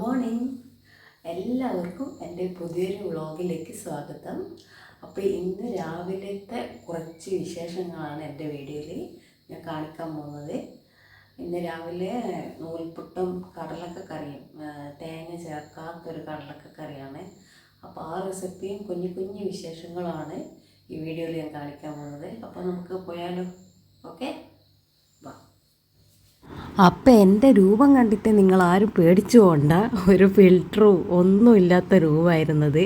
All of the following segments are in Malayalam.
മോർണിംഗ് എല്ലാവർക്കും എന്റെ പുതിയൊരു വ്ളോഗിലേക്ക് സ്വാഗതം. അപ്പോൾ ഇന്ന് രാവിലത്തെ കുറച്ച് വിശേഷങ്ങളാണ് എന്റെ വീഡിയോയിൽ ഞാൻ കാണിക്കാൻ പോകുന്നത്. ഇന്ന് രാവിലെ നൂൽപുട്ടും കടലക്ക കറിയും തേങ്ങ ചേർക്കാത്തൊരു കടലക്ക കറിയാണ്. അപ്പോൾ ആ റെസിപ്പിയും കുഞ്ഞു കുഞ്ഞു വിശേഷങ്ങളാണ് ഈ വീഡിയോയിൽ ഞാൻ കാണിക്കാൻ പോകുന്നത്. അപ്പോൾ നമുക്ക് പോയാലോ? ഓക്കെ? അപ്പം എന്റെ രൂപം കണ്ടിട്ട് നിങ്ങൾ ആരും പേടിച്ചു പോണ്ട ഒരു ഫിൽറ്ററും ഒന്നുമില്ലാത്ത രൂപമായിരുന്നത്.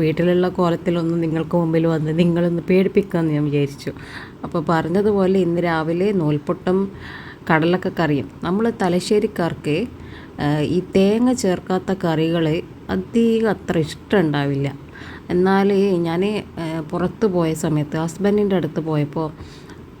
വീട്ടിലുള്ള കോലത്തിലൊന്നും നിങ്ങൾക്ക് മുമ്പിൽ വന്ന് നിങ്ങളൊന്ന് പേടിപ്പിക്കാമെന്ന് ഞാൻ വിചാരിച്ചു. അപ്പോൾ പറഞ്ഞതുപോലെ ഇന്ന് രാവിലെ നൂൽപ്പൊട്ടം കടലൊക്കെ കറിയും. നമ്മൾ തലശ്ശേരിക്കാർക്ക് ഈ തേങ്ങ ചേർക്കാത്ത കറികൾ അധികം അത്ര ഇഷ്ടമുണ്ടാവില്ല. എന്നാൽ ഞാൻ പുറത്ത് പോയ സമയത്ത് ഹസ്ബൻഡിന്റെ അടുത്ത് പോയപ്പോൾ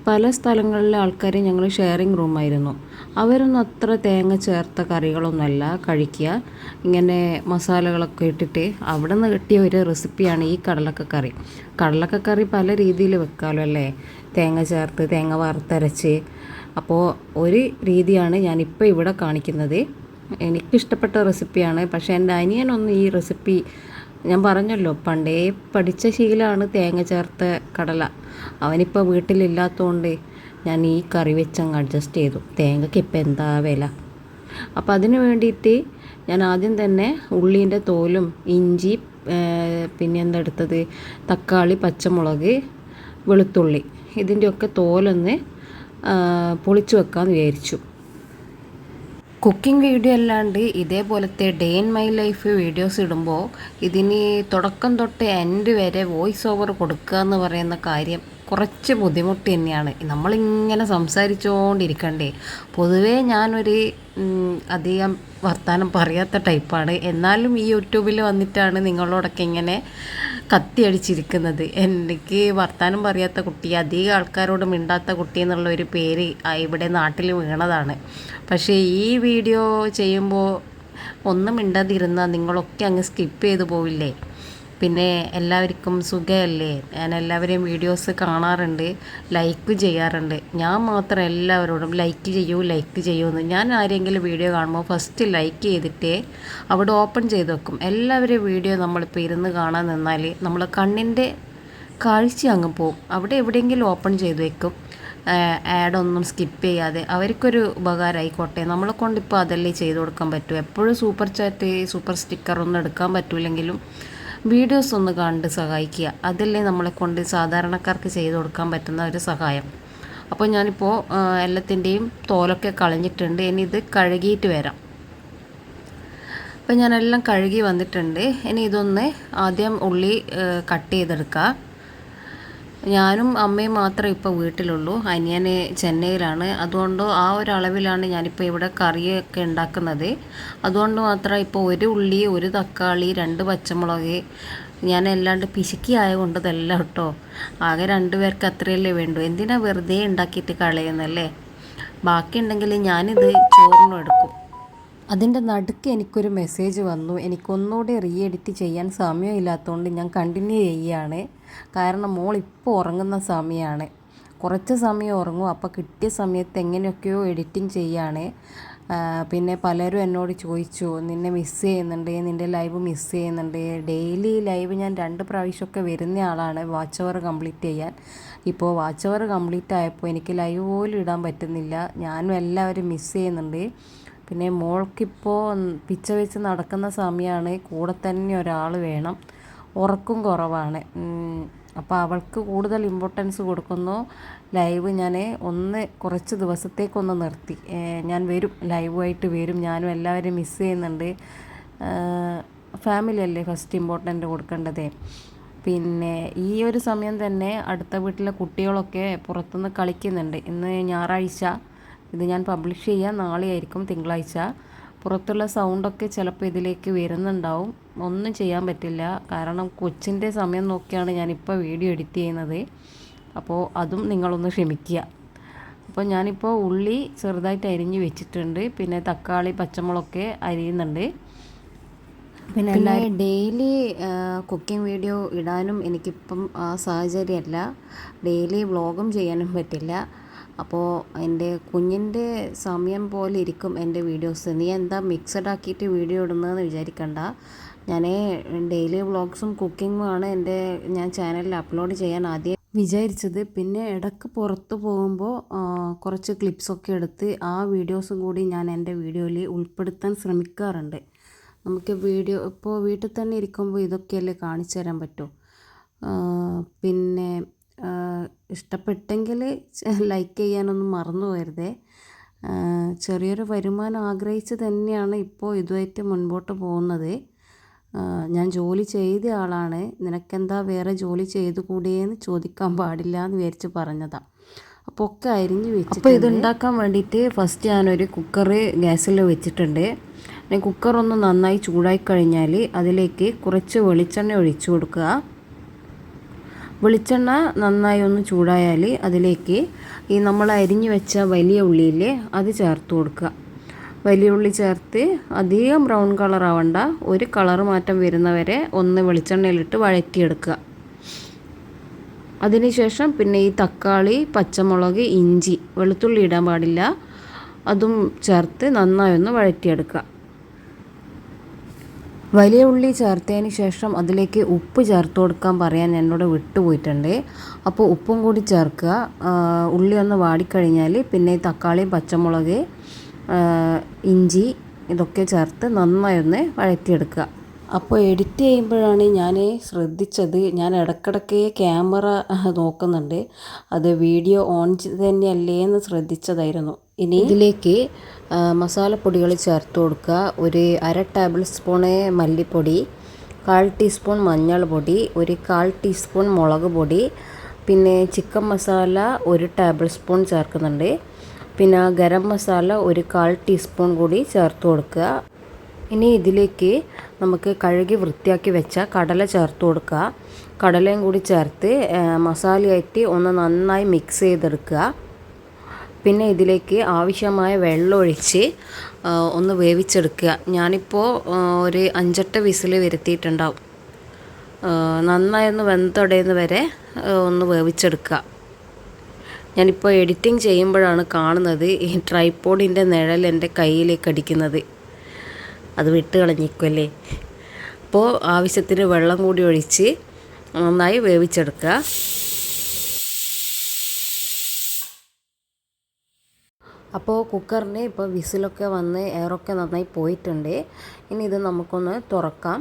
പല സ്ഥലങ്ങളിലെ ആൾക്കാർ ഞങ്ങൾ ഷെയറിങ് റൂമായിരുന്നു അവരൊന്നും അത്ര തേങ്ങ ചേർത്ത കറികളൊന്നുമല്ല. കഴിക്കുക. ഇങ്ങനെ മസാലകളൊക്കെ ഇട്ടിട്ട് അവിടെ നിന്ന് കിട്ടിയ ഒരു റെസിപ്പിയാണ് ഈ കടലക്ക കറി കടലക്ക കറി പല രീതിയിൽ വെക്കാമല്ലോ അല്ലേ? തേങ്ങ ചേർത്ത് തേങ്ങ വറുത്തരച്ച്. അപ്പോൾ ഒരു രീതിയാണ് ഞാനിപ്പോൾ ഇവിടെ കാണിക്കുന്നത്. എനിക്കിഷ്ടപ്പെട്ട റെസിപ്പിയാണ് പക്ഷേ എന്റെ അനിയനൊന്നും ഈ റെസിപ്പി ഞാൻ പറഞ്ഞല്ലോ പണ്ടേ പഠിച്ച ശീലമാണ് തേങ്ങ ചേർത്ത കടല. അവനിപ്പോൾ വീട്ടിലില്ലാത്തതുകൊണ്ട് ഞാൻ ഈ കറി വെച്ചങ്ങ് അഡ്ജസ്റ്റ് ചെയ്തു. തേങ്ങയ്ക്ക് ഇപ്പം എന്താ വില? അപ്പോൾ അതിന് വേണ്ടിയിട്ട് ഞാൻ ആദ്യം തന്നെ ഉള്ളീന്റെ തോലും ഇഞ്ചി പിന്നെ എന്താ എടുത്തത് തക്കാളി പച്ചമുളക് വെളുത്തുള്ളി. ഇതിന്റെയൊക്കെ തോലൊന്ന് പൊളിച്ചു വെക്കാമെന്ന് വിചാരിച്ചു. കുക്കിംഗ് വീഡിയോ അല്ലാണ്ട് ഇതേപോലത്തെ day in my life videos ഇടുമ്പോൾ ഇതിന് തുടക്കം തൊട്ട് എൻഡ് വരെ വോയിസ് ഓവർ കൊടുക്കുക എന്ന് പറയുന്ന കാര്യം കുറച്ച് ബുദ്ധിമുട്ട് തന്നെയാണ്. നമ്മളിങ്ങനെ സംസാരിച്ചുകൊണ്ടിരിക്കണ്ടേ പൊതുവേ ഞാനൊരു അധികം വർത്തമാനം പറയാത്ത ടൈപ്പാണ്. എന്നാലും ഈ യൂട്യൂബിൽ വന്നിട്ടാണ് നിങ്ങളോടൊക്കെ ഇങ്ങനെ കത്തിയടിച്ചിരിക്കുന്നത്. എനിക്ക് വർത്തമാനം പറയാത്ത കുട്ടി അധികം ആൾക്കാരോട് മിണ്ടാത്ത കുട്ടി എന്നുള്ള ഒരു പേര് ഇവിടെ നാട്ടിൽ വീണതാണ്. പക്ഷേ ഈ വീഡിയോ ചെയ്യുമ്പോൾ ഒന്നും മിണ്ടാതിരുന്നാൽ നിങ്ങളൊക്കെ അങ്ങ് സ്കിപ്പ് ചെയ്തു പോവില്ലേ? പിന്നെ എല്ലാവർക്കും സുഖമല്ലേ? ഞാൻ എല്ലാവരെയും വീഡിയോസ് കാണാറുണ്ട് ലൈക്ക് ചെയ്യാറുണ്ട്. ഞാൻ മാത്രം എല്ലാവരോടും ലൈക്ക് ചെയ്യൂ ലൈക്ക് ചെയ്യൂ എന്ന്. ഞാൻ ആരെങ്കിലും വീഡിയോ കാണുമ്പോൾ ഫസ്റ്റ് ലൈക്ക് ചെയ്തിട്ടേ അവിടെ ഓപ്പൺ ചെയ്ത് വെക്കും. എല്ലാവരെയും വീഡിയോ നമ്മളിപ്പോൾ ഇരുന്ന് കാണാൻ നിന്നാൽ നമ്മൾ കണ്ണിന്റെ കാഴ്ച അങ്ങ് പോകും അവിടെ എവിടെയെങ്കിലും ഓപ്പൺ ചെയ്ത് വെക്കും. ആഡൊന്നും സ്കിപ്പ് ചെയ്യാതെ. അവർക്കൊരു ഉപകാരമായിക്കോട്ടെ. നമ്മളെ കൊണ്ട് ഇപ്പോൾ അതല്ലേ ചെയ്ത് കൊടുക്കാൻ പറ്റൂ. എപ്പോഴും സൂപ്പർ ചാറ്റ് സൂപ്പർ സ്റ്റിക്കറൊന്നും എടുക്കാൻ പറ്റൂലെങ്കിലും വീഡിയോസ് ഒന്ന് കണ്ട് സഹായിക്കുക. അതല്ലേ നമ്മളെ കൊണ്ട് സാധാരണക്കാർക്ക് ചെയ്തു കൊടുക്കാൻ പറ്റുന്ന ഒരു സഹായം. അപ്പോൾ ഞാനിപ്പോൾ എല്ലാത്തിന്റെയും തോലൊക്കെ കളഞ്ഞിട്ടുണ്ട്. ഇനി ഇത് കഴുകിയിട്ട് വരാം. അപ്പോൾ ഞാനെല്ലാം കഴുകി വന്നിട്ടുണ്ട്. ഇനി ഇതൊന്ന് ആദ്യം ഉള്ളി കട്ട് ചെയ്തെടുക്കുക. ഞാനും അമ്മയും മാത്രമേ ഇപ്പോൾ വീട്ടിലുള്ളൂ. അനിയന് ചെന്നൈയിലാണ്. അതുകൊണ്ട് ആ ഒരു അളവിലാണ് ഞാനിപ്പോൾ ഇവിടെ കറിയൊക്കെ ഉണ്ടാക്കുന്നത്. അതുകൊണ്ട് മാത്രം ഇപ്പോൾ ഒരു ഉള്ളി ഒരു തക്കാളി രണ്ട് പച്ചമുളക് ഞാൻ അല്ലാണ്ട് പിശുക്കി ആയതുകൊണ്ട് ഇതല്ല കേട്ടോ. ആകെ രണ്ട് പേർക്ക് അത്രയല്ലേ വേണ്ടൂ. എന്തിനാ വെറുതെ ഉണ്ടാക്കിയിട്ട് കളയുന്നല്ലേ? ബാക്കി ഉണ്ടെങ്കിൽ ഞാനിത് ചോറിനും എടുക്കും. അതിന്റെ നടുക്ക് എനിക്കൊരു മെസ്സേജ് വന്നു. എനിക്കൊന്നുകൂടി റീ എഡിറ്റ് ചെയ്യാൻ സമയമില്ലാത്തതുകൊണ്ട് ഞാൻ കണ്ടിന്യൂ ചെയ്യുകയാണ്. കാരണം മോൾ ഇപ്പോൾ ഉറങ്ങുന്ന സമയമാണ്. കുറച്ച് സമയം ഉറങ്ങും. അപ്പോൾ കിട്ടിയ സമയത്ത് എങ്ങനെയൊക്കെയോ എഡിറ്റിംഗ് ചെയ്യാണ്. പിന്നെ പലരും എന്നോട് ചോദിച്ചു നിന്നെ മിസ് ചെയ്യുന്നുണ്ട് നിന്റെ ലൈവ് മിസ് ചെയ്യുന്നുണ്ട്. ഡെയിലി ലൈവ് ഞാൻ രണ്ട് പ്രാവശ്യമൊക്കെ വരുന്ന ആളാണ്. വാച്ച് അവർ കംപ്ലീറ്റ് ചെയ്യാൻ. ഇപ്പോൾ വാച്ച് അവർ കംപ്ലീറ്റ് ആയപ്പോൾ എനിക്ക് ലൈവ് പോലും ഇടാൻ പറ്റുന്നില്ല. ഞാനും എല്ലാവരും മിസ് ചെയ്യുന്നുണ്ട്. പിന്നെ മോൾക്കിപ്പോൾ പിച്ച വെച്ച് നടക്കുന്ന സമയമാണ്. കൂടെ തന്നെ ഒരാൾ വേണം. ഉറക്കം കുറവാണ്. അപ്പോൾ അവൾക്ക് കൂടുതൽ ഇമ്പോർട്ടൻസ് കൊടുക്കുന്നു. ലൈവ് ഞാൻ ഒന്ന് കുറച്ച് ദിവസത്തേക്കൊന്ന് നിർത്തി. ഞാൻ വരും ലൈവായിട്ട് വരും. ഞാനും എല്ലാവരും മിസ് ചെയ്യുന്നുണ്ട്. ഫാമിലി അല്ലേ ഫസ്റ്റ് ഇമ്പോർട്ടന്റ് കൊടുക്കേണ്ടതേ. പിന്നെ ഈ ഒരു സമയം തന്നെ അടുത്ത വീട്ടിലെ കുട്ടികളൊക്കെ പുറത്തുനിന്ന് കളിക്കുന്നുണ്ട്. ഇന്ന് ഞായറാഴ്ച ഇത് ഞാൻ പബ്ലിഷ് ചെയ്യാൻ നാളെയായിരിക്കും തിങ്കളാഴ്ച. പുറത്തുള്ള സൗണ്ടൊക്കെ ചിലപ്പോൾ ഇതിലേക്ക് വരുന്നുണ്ടാവും. ഒന്നും ചെയ്യാൻ പറ്റില്ല. കാരണം കൊച്ചിന്റെ സമയം നോക്കിയാണ് ഞാനിപ്പോൾ വീഡിയോ എഡിറ്റ് ചെയ്യുന്നത്. അപ്പോൾ അതും നിങ്ങളൊന്ന് ക്ഷമിക്കുക. അപ്പോൾ ഞാനിപ്പോൾ ഉള്ളി ചെറുതായിട്ട് അരിഞ്ഞ് വെച്ചിട്ടുണ്ട്. പിന്നെ തക്കാളി പച്ചമുളകൊക്കെ അരിയുന്നുണ്ട്. പിന്നെ ഡെയിലി കുക്കിംഗ് വീഡിയോ ഇടാനും എനിക്കിപ്പം ആ സാഹചര്യമല്ല. ഡെയിലി വ്ളോഗും ചെയ്യാനും പറ്റില്ല. അപ്പോൾ എന്റെ കുഞ്ഞിന്റെ സമയം പോലെ ഇരിക്കും എന്റെ വീഡിയോസ്. നീ എന്താ മിക്സഡ് ആക്കിയിട്ട് വീഡിയോ ഇടുന്നതെന്ന് വിചാരിക്കണ്ട. ഞാൻ ഡെയിലി വ്ളോഗ്സും കുക്കിങ്ങും ആണ് എന്റെ ഞാൻ ചാനലിൽ അപ്ലോഡ് ചെയ്യാൻ ആദ്യം വിചാരിച്ചത്. പിന്നെ ഇടയ്ക്ക് പുറത്ത് പോകുമ്പോൾ കുറച്ച് ക്ലിപ്സൊക്കെ എടുത്ത് ആ വീഡിയോസും കൂടി ഞാൻ എന്റെ വീഡിയോയിൽ ഉൾപ്പെടുത്താൻ ശ്രമിക്കാറുണ്ട്. നമുക്ക് വീഡിയോ ഇപ്പോൾ വീട്ടിൽ തന്നെ ഇരിക്കുമ്പോൾ ഇതൊക്കെയല്ലേ കാണിച്ചു തരാൻ പറ്റൂ? പിന്നെ ഇഷ്ടപ്പെട്ടെങ്കിൽ ലൈക്ക് ചെയ്യാനൊന്നും മറന്നു പോകരുതേ. ചെറിയൊരു വരുമാനം ആഗ്രഹിച്ച് തന്നെയാണ് ഇപ്പോൾ ഇതുമായിട്ട് മുൻപോട്ട് പോകുന്നത്. ഞാൻ ജോലി ചെയ്ത ആളാണ്. നിനക്കെന്താ വേറെ ജോലി ചെയ്തു കൂടിയെന്ന് ചോദിക്കാൻ പാടില്ല എന്ന് വിചാരിച്ച് പറഞ്ഞതാണ് അപ്പോൾ ഒക്കെ അരിഞ്ഞ് വെച്ച് അപ്പോൾ ഇത് ഉണ്ടാക്കാൻ വേണ്ടിയിട്ട് ഫസ്റ്റ് ഞാനൊരു കുക്കർ ഗ്യാസിൽ വെച്ചിട്ടുണ്ട്. പിന്നെ കുക്കർ ഒന്ന് നന്നായി ചൂടായി കഴിഞ്ഞാൽ അതിലേക്ക് കുറച്ച് വെളിച്ചെണ്ണ ഒഴിച്ചു കൊടുക്കുക. വെളിച്ചെണ്ണ നന്നായി ഒന്ന് ചൂടായാൽ അതിലേക്ക് ഈ നമ്മൾ അരിഞ്ഞു വെച്ച വലിയ ഉള്ളിയില്ലേ അത് ചേർത്ത് കൊടുക്കുക. വലിയ ഉള്ളി ചേർത്ത് അധികം ബ്രൗൺ കളർ ആവണ്ട. ഒരു കളർ മാറ്റം വരുന്നവരെ ഒന്ന് വെളിച്ചെണ്ണയിലിട്ട് വഴറ്റിയെടുക്കുക. അതിനുശേഷം പിന്നെ ഈ തക്കാളി പച്ചമുളക് ഇഞ്ചി വെളുത്തുള്ളി ഇടാൻ പാടില്ല. അതും ചേർത്ത് നന്നായി ഒന്ന് വഴറ്റിയെടുക്കുക. വലിയ ഉള്ളി ചേർത്തതിന് ശേഷം അതിലേക്ക് ഉപ്പ് ചേർത്ത് കൊടുക്കാൻ പറയാൻ എന്നോട് വിട്ടുപോയിട്ടുണ്ട്. അപ്പോൾ ഉപ്പും കൂടി ചേർക്കുക. ഉള്ളി ഒന്ന് വാടിക്കഴിഞ്ഞാൽ പിന്നെ തക്കാളി പച്ചമുളക് ഇഞ്ചി ഇതൊക്കെ ചേർത്ത് നന്നായി ഒന്ന് വഴറ്റിയെടുക്കുക. അപ്പോൾ എഡിറ്റ് ചെയ്യുമ്പോഴാണ് ഞാൻ ശ്രദ്ധിച്ചത്. ഞാൻ ഇടക്കിടക്ക് ക്യാമറ നോക്കുന്നുണ്ട്. അത് വീഡിയോ ഓൺ തന്നെയല്ലേ എന്ന് ശ്രദ്ധിച്ചതായിരുന്നു. ഇനി ഇതിലേക്ക് മസാലപ്പൊടികൾ ചേർത്ത് കൊടുക്കുക. ഒരു അര ടേബിൾ സ്പൂണ് മല്ലിപ്പൊടി കാൽ ടീസ്പൂൺ മഞ്ഞൾ പൊടി ഒരു കാൽ ടീസ്പൂൺ മുളക് പൊടി പിന്നെ ചിക്കൻ മസാല ഒരു ടേബിൾ സ്പൂൺ ചേർക്കുന്നുണ്ട്. പിന്നെ ഗരം മസാല ഒരു കാൽ ടീസ്പൂൺ കൂടി ചേർത്ത് കൊടുക്കുക. ഇനി ഇതിലേക്ക് നമുക്ക് കഴുകി വൃത്തിയാക്കി വെച്ച കടല ചേർത്ത് കൊടുക്കുക. കടലയും കൂടി ചേർത്ത് മസാലയായിട്ട് ഒന്ന് നന്നായി മിക്സ് ചെയ്തെടുക്കുക. പിന്നെ ഇതിലേക്ക് ആവശ്യമായ വെള്ളം ഒഴിച്ച് ഒന്ന് വേവിച്ചെടുക്കുക. ഞാനിപ്പോൾ ഒരു അഞ്ചെട്ട് വിസിൽ വരുത്തിയിട്ടുണ്ടാവും. ആ, നന്നായി ഒന്ന് വെന്തടയുന്ന വരെ ഒന്ന് വേവിച്ചെടുക്കുക. ഞാനിപ്പോൾ എഡിറ്റിംഗ് ചെയ്യുമ്പോഴാണ് കാണുന്നത് ഈ ട്രൈപ്പോഡിന്റെ നിഴൽ എന്റെ കയ്യിലേക്ക് അടിക്കുന്നത്. അത് വിട്ട് കളഞ്ഞിക്കുമല്ലേ അപ്പോൾ ആവശ്യത്തിന് വെള്ളം കൂടി ഒഴിച്ച് നന്നായി വേവിച്ചെടുക്കുക. അപ്പോൾ കുക്കറിന് ഇപ്പോൾ വിസിലൊക്കെ വന്ന് എയറൊക്കെ നന്നായി പോയിട്ടുണ്ട്. ഇനി ഇത് നമുക്കൊന്ന് തുറക്കാം.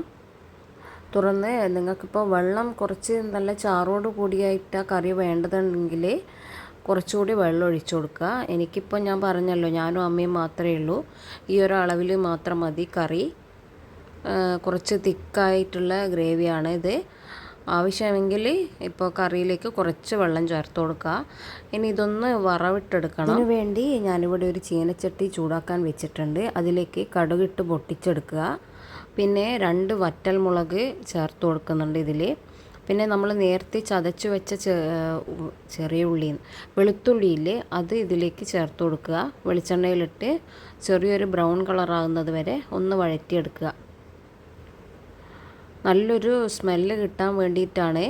തുറന്ന് നിങ്ങൾക്കിപ്പോൾ വെള്ളം കുറച്ച് നല്ല ചാറോട് കൂടിയായിട്ട് കറി വേണ്ടതുണ്ടെങ്കിൽ കുറച്ചുകൂടി വെള്ളം ഒഴിച്ചു കൊടുക്കുക. എനിക്കിപ്പോൾ ഞാൻ പറഞ്ഞല്ലോ ഞാനും അമ്മയും മാത്രമേ ഉള്ളൂ. ഈ ഒരു അളവിൽ മാത്രം മതി കറി. കുറച്ച് തിക്കായിട്ടുള്ള ഗ്രേവിയാണ് ഇത്. ആവശ്യമെങ്കിൽ ഇപ്പോൾ കറിയിലേക്ക് കുറച്ച് വെള്ളം ചേർത്ത് കൊടുക്കുക. ഇനി ഇതൊന്ന് വറവിട്ടെടുക്കണം. അതിന് വേണ്ടി ഞാനിവിടെ ഒരു ചീനച്ചട്ടി ചൂടാക്കാൻ വെച്ചിട്ടുണ്ട്. അതിലേക്ക് കടുകിട്ട് പൊട്ടിച്ചെടുക്കുക. പിന്നെ രണ്ട് വറ്റൽമുളക് ചേർത്ത് കൊടുക്കുന്നുണ്ട് ഇതിൽ പിന്നെ നമ്മൾ നേരത്തെ ചതച്ച് വെച്ച ചെറിയ ഉള്ളി വെളുത്തുള്ളിയില്ലേ അത് ഇതിലേക്ക് ചേർത്ത് കൊടുക്കുക. വെളിച്ചെണ്ണയിലിട്ട് ചെറിയൊരു ബ്രൗൺ കളറാകുന്നത് വരെ ഒന്ന് വഴറ്റിയെടുക്കുക. നല്ലൊരു സ്മെല്ല് കിട്ടാൻ വേണ്ടിയിട്ടാണ്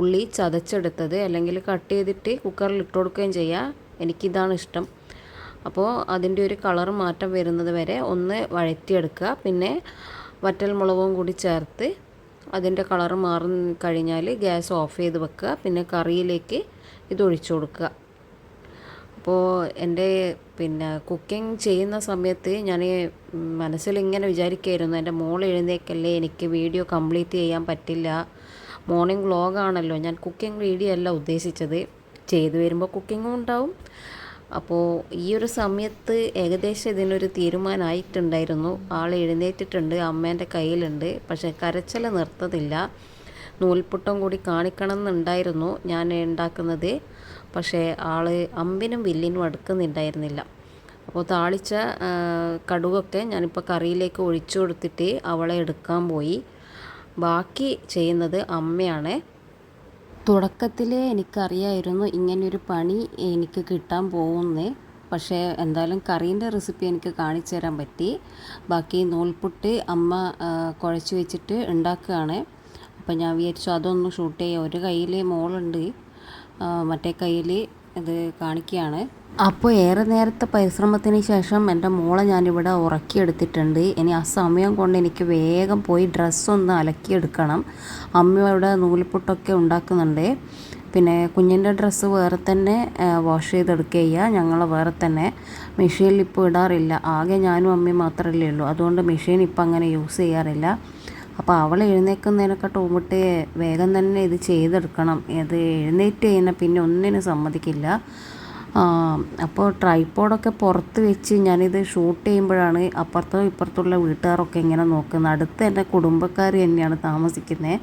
ഉള്ളി ചതച്ചെടുത്തത്. അല്ലെങ്കിൽ കട്ട് ചെയ്തിട്ട് കുക്കറിൽ ഇട്ട് കൊടുക്കുകയും ചെയ്യാം. എനിക്കിതാണ് ഇഷ്ടം. അപ്പോൾ അതിന്റെ ഒരു കളർ മാറ്റം വരുന്നത് വരെ ഒന്ന് വഴറ്റിയെടുക്കുക. പിന്നെ വറ്റൽ മുളകും കൂടി ചേർത്ത് അതിന്റെ കളർ മാറി കഴിഞ്ഞാൽ ഗ്യാസ് ഓഫ് ചെയ്ത് വെക്കുക. പിന്നെ കറിയിലേക്ക് ഇത് ഒഴിച്ചു കൊടുക്കുക. അപ്പോൾ എന്റെ പിന്നെ കുക്കിംഗ് ചെയ്യുന്ന സമയത്ത് ഞാൻ മനസ്സിൽ ഇങ്ങനെ വിചാരിക്കുമായിരുന്നു എന്റെ മോൾ എഴുന്നേക്കല്ലേ എനിക്ക് വീഡിയോ കംപ്ലീറ്റ് ചെയ്യാൻ പറ്റില്ല. മോർണിംഗ് വ്ളോഗാണല്ലോ. ഞാൻ കുക്കിംഗ് വീഡിയോ അല്ല ഉദ്ദേശിച്ചത്. ചെയ്തു വരുമ്പോൾ കുക്കിങ്ങും ഉണ്ടാവും. അപ്പോൾ ഈ ഒരു സമയത്ത് ഏകദേശം ഇതിനൊരു തീരുമാനമായിട്ടുണ്ടായിരുന്നു ആൾ എഴുന്നേറ്റിട്ടുണ്ട് അമ്മേന്റെ കയ്യിലുണ്ട് പക്ഷേ കരച്ചിൽ നിർത്തതില്ല നൂൽപുട്ടം കൂടി കാണിക്കണം എന്നുണ്ടായിരുന്നു ഞാൻ ഉണ്ടാക്കുന്നത് പക്ഷേ ആൾ അമ്പിനും വില്ലിനും അടുക്കുന്നുണ്ടായിരുന്നില്ല. അപ്പോൾ താളിച്ച കടുകൊക്കെ ഞാനിപ്പോൾ കറിയിലേക്ക് ഒഴിച്ചു കൊടുത്തിട്ട് അവളെ എടുക്കാൻ പോയി. ബാക്കി ചെയ്യുന്നത് അമ്മയാണ്. തുടക്കത്തിലേ എനിക്കറിയായിരുന്നു ഇങ്ങനെയൊരു പണി എനിക്ക് കിട്ടാൻ പോകുന്നേ. പക്ഷേ എന്തായാലും കറീന്റെ റെസിപ്പി എനിക്ക് കാണിച്ചു തരാൻ പറ്റി. ബാക്കി നൂൽപുട്ട് അമ്മ കുഴച്ച് വെച്ചിട്ട് ഉണ്ടാക്കുകയാണ്. അപ്പം ഞാൻ വിചാരിച്ചു അതൊന്ന് ഷൂട്ട് ചെയ്യാം. ഒരു കയ്യിൽ മോളുണ്ട്. മറ്റേ കയ്യിൽ ഇത് കാണിക്കുകയാണ് അപ്പോൾ ഏറെ നേരത്തെ പരിശ്രമത്തിന് ശേഷം എന്റെ മോളെ ഞാനിവിടെ ഉറക്കിയെടുത്തിട്ടുണ്ട്. ഇനി ആ സമയം കൊണ്ട് എനിക്ക് വേഗം പോയി ഡ്രസ്സൊന്ന് അലക്കിയെടുക്കണം. അമ്മ ഇവിടെ നൂൽപുട്ടൊക്കെ ഉണ്ടാക്കുന്നുണ്ട്. പിന്നെ കുഞ്ഞിന്റെ ഡ്രസ്സ് വേറെ തന്നെ വാഷ് ചെയ്തെടുക്കുക ഞങ്ങൾ വേറെ തന്നെ. മെഷീനിൽ ഇപ്പോൾ ഇടാറില്ല. ആകെ ഞാനും അമ്മയും മാത്രമല്ലേ ഉള്ളൂ. അതുകൊണ്ട് മെഷീൻ ഇപ്പം അങ്ങനെ യൂസ് ചെയ്യാറില്ല. അപ്പോൾ അവൾ എഴുന്നേൽക്കുന്നതിനൊക്കെ മുമ്പ് വേഗം തന്നെ ഇത് ചെയ്തെടുക്കണം. ഇത് എഴുന്നേറ്റ് കഴിഞ്ഞാൽ പിന്നെ ഒന്നിനും സമ്മതിക്കില്ല. അപ്പോൾ ട്രൈപ്പോഡൊക്കെ പുറത്ത് വെച്ച് ഞാനിത് ഷൂട്ട് ചെയ്യുമ്പോഴാണ് അപ്പുറത്തോ ഇപ്പുറത്തുള്ള വീട്ടുകാരൊക്കെ ഇങ്ങനെ നോക്കുന്നത്. അടുത്ത് എന്റെ കുടുംബക്കാർ തന്നെയാണ് താമസിക്കുന്നത്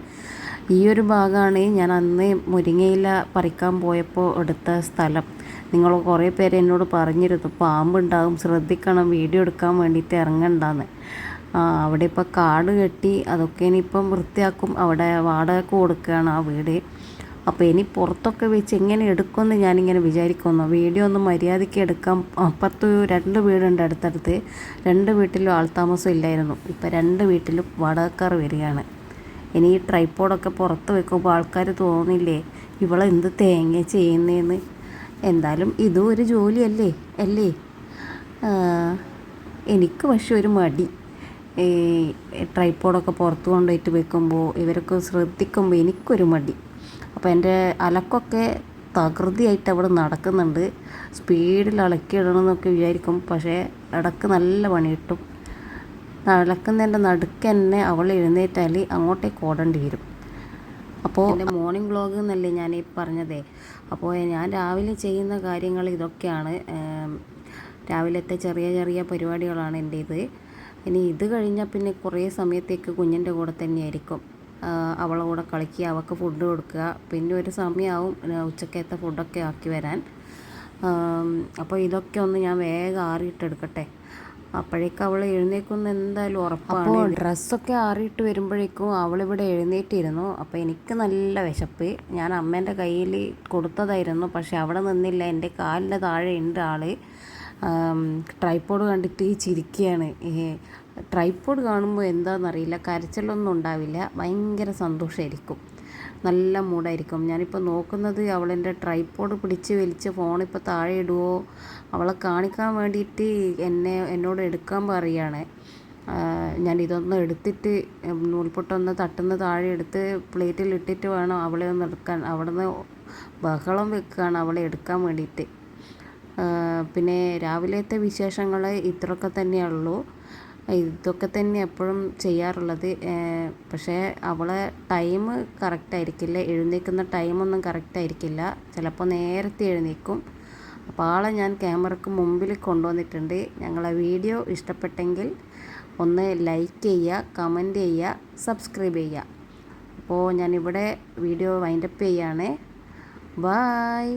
ഈ ഒരു ഭാഗമാണ് ഞാൻ അന്ന് മുരിങ്ങയില പറിക്കാൻ പോയപ്പോൾ എടുത്ത സ്ഥലം. നിങ്ങൾ കുറേ പേര് എന്നോട് പറഞ്ഞിരുന്നു പാമ്പുണ്ടാകും ശ്രദ്ധിക്കണം വീഡിയോ എടുക്കാൻ വേണ്ടിയിട്ട് ഇറങ്ങണ്ടെന്ന്. അവിടെ ഇപ്പോൾ കാട് കെട്ടി അതൊക്കെ ഇനിയിപ്പം വൃത്തിയാക്കും. അവിടെ വാടകയ്ക്ക് കൊടുക്കുകയാണ് ആ വീട്. അപ്പോൾ ഇനി പുറത്തൊക്കെ വെച്ച് എങ്ങനെ എടുക്കുമെന്ന് ഞാനിങ്ങനെ വിചാരിക്കുന്നു. വീഡിയോ ഒന്ന് മര്യാദയ്ക്ക് എടുക്കാം. പത്ത് രണ്ട് വീടുണ്ട് അടുത്തടുത്ത്. രണ്ട് വീട്ടിലും ആൾത്താമസം ഇല്ലായിരുന്നു. ഇപ്പോൾ രണ്ട് വീട്ടിലും വാടകക്കാർ വരികയാണ്. ഇനി ഈ ട്രൈപ്പോഡൊക്കെ പുറത്ത് വെക്കുമ്പോൾ ആൾക്കാർ തോന്നില്ലേ ഇവളെന്ത് തേങ്ങ ചെയ്യുന്നതെന്ന് എന്തായാലും ഇതും ഒരു ജോലിയല്ലേ? അല്ലേ? എനിക്ക് പക്ഷെ ഒരു മടി. ഈ ട്രൈപ്പോഡൊക്കെ പുറത്ത് കൊണ്ടുപോയിട്ട് വെക്കുമ്പോൾ ഇവരൊക്കെ ശ്രദ്ധിക്കുമ്പോൾ എനിക്കൊരു മടി. അപ്പോൾ എന്റെ അലക്കൊക്കെ തകൃതിയായിട്ട് അവിടെ നടക്കുന്നുണ്ട്. സ്പീഡിൽ അലക്കിയിടണം എന്നൊക്കെ വിചാരിക്കും. പക്ഷേ ഇടയ്ക്ക് നല്ല പണി കിട്ടും. അലക്കുന്നതിന്റെ നടുക്ക് തന്നെ അവൾ എഴുന്നേറ്റാൽ അങ്ങോട്ടേക്ക് ഓടേണ്ടി വരും. അപ്പോൾ എന്റെ മോർണിംഗ് വ്ളോഗ് എന്നല്ലേ ഞാൻ ഈ പറഞ്ഞതേ? അപ്പോൾ ഞാൻ രാവിലെ ചെയ്യുന്ന കാര്യങ്ങൾ ഇതൊക്കെയാണ്. രാവിലത്തെ ചെറിയ ചെറിയ പരിപാടികളാണ് എന്റെ ഇത് ഇനി ഇത് കഴിഞ്ഞാൽ പിന്നെ കുറേ സമയത്തേക്ക് കുഞ്ഞിന്റെ കൂടെ തന്നെയായിരിക്കും. അവളെ കൂടെ കളിക്കുക അവൾക്ക് ഫുഡ് കൊടുക്കുക. പിന്നെ ഒരു സമയമാവും ഉച്ചക്കത്തെ ഫുഡൊക്കെ ആക്കി വരാൻ. അപ്പോൾ ഇതൊക്കെ ഒന്ന് ഞാൻ വേഗം ആറിയിട്ടെടുക്കട്ടെ അപ്പോഴേക്കും അവൾ എഴുന്നേക്കുന്ന എന്തായാലും ഉറപ്പാണ്. അപ്പോൾ ഡ്രസ്സൊക്കെ ആറിയിട്ട് വരുമ്പോഴേക്കും അവളിവിടെ എഴുന്നേറ്റിരുന്നു. അപ്പോൾ എനിക്ക് നല്ല വിശപ്പ്. ഞാൻ അമ്മേന്റെ കയ്യിൽ കൊടുത്തതായിരുന്നു പക്ഷെ അവിടെ നിന്നില്ല. എന്റെ കാലിന്റെ താഴെ ഉണ്ട് ആൾ. ട്രൈപ്പോഡ് കണ്ടിട്ട് ചിരിക്കുകയാണ്. ട്രൈപ്പോഡ് കാണുമ്പോൾ എന്താണെന്നറിയില്ല കരച്ചിലൊന്നും ഉണ്ടാവില്ല ഭയങ്കര സന്തോഷമായിരിക്കും. നല്ല മൂടായിരിക്കും ഞാനിപ്പോൾ നോക്കുന്നത് അവളെന്റെ ട്രൈപ്പോഡ് പിടിച്ച് വലിച്ച് ഫോണിപ്പോൾ താഴെ ഇടുവോ? അവളെ കാണിക്കാൻ വേണ്ടിയിട്ട് എന്നെ എന്നോട് എടുക്കാൻ പറയുകയാണ്. ഞാൻ ഇതൊന്ന് എടുത്തിട്ട് നൂൽപൊട്ടൊന്ന് തട്ടുന്ന താഴെ എടുത്ത് പ്ലേറ്റിൽ ഇട്ടിട്ട് വേണം അവളെ ഒന്ന് എടുക്കാൻ. അവിടെ നിന്ന് ബഹളം വെക്കുകയാണ് അവളെ എടുക്കാൻ വേണ്ടിയിട്ട്. പിന്നെ രാവിലത്തെ വിശേഷങ്ങൾ ഇത്രയൊക്കെ തന്നെയുള്ളൂ. ഇതൊക്കെ തന്നെ എപ്പോഴും ചെയ്യാറുള്ളത്. പക്ഷേ അവളെ ടൈം കറക്റ്റ് ആയിരിക്കില്ല. എഴുന്നേൽക്കുന്ന ടൈമൊന്നും കറക്റ്റ് ആയിരിക്കില്ല. ചിലപ്പോൾ നേരത്തെ എഴുന്നേക്കും അപ്പോൾ ആളെ ഞാൻ ക്യാമറയ്ക്ക് മുമ്പിൽ കൊണ്ടുവന്നിട്ടുണ്ട്. ഞങ്ങളെ വീഡിയോ ഇഷ്ടപ്പെട്ടെങ്കിൽ ഒന്ന് ലൈക്ക് ചെയ്യുക കമന്റ് ചെയ്യുക സബ്സ്ക്രൈബ് ചെയ്യുക. അപ്പോൾ ഞാനിവിടെ വീഡിയോ വൈൻഡപ്പ് ചെയ്യുകയാണ് ബായ്.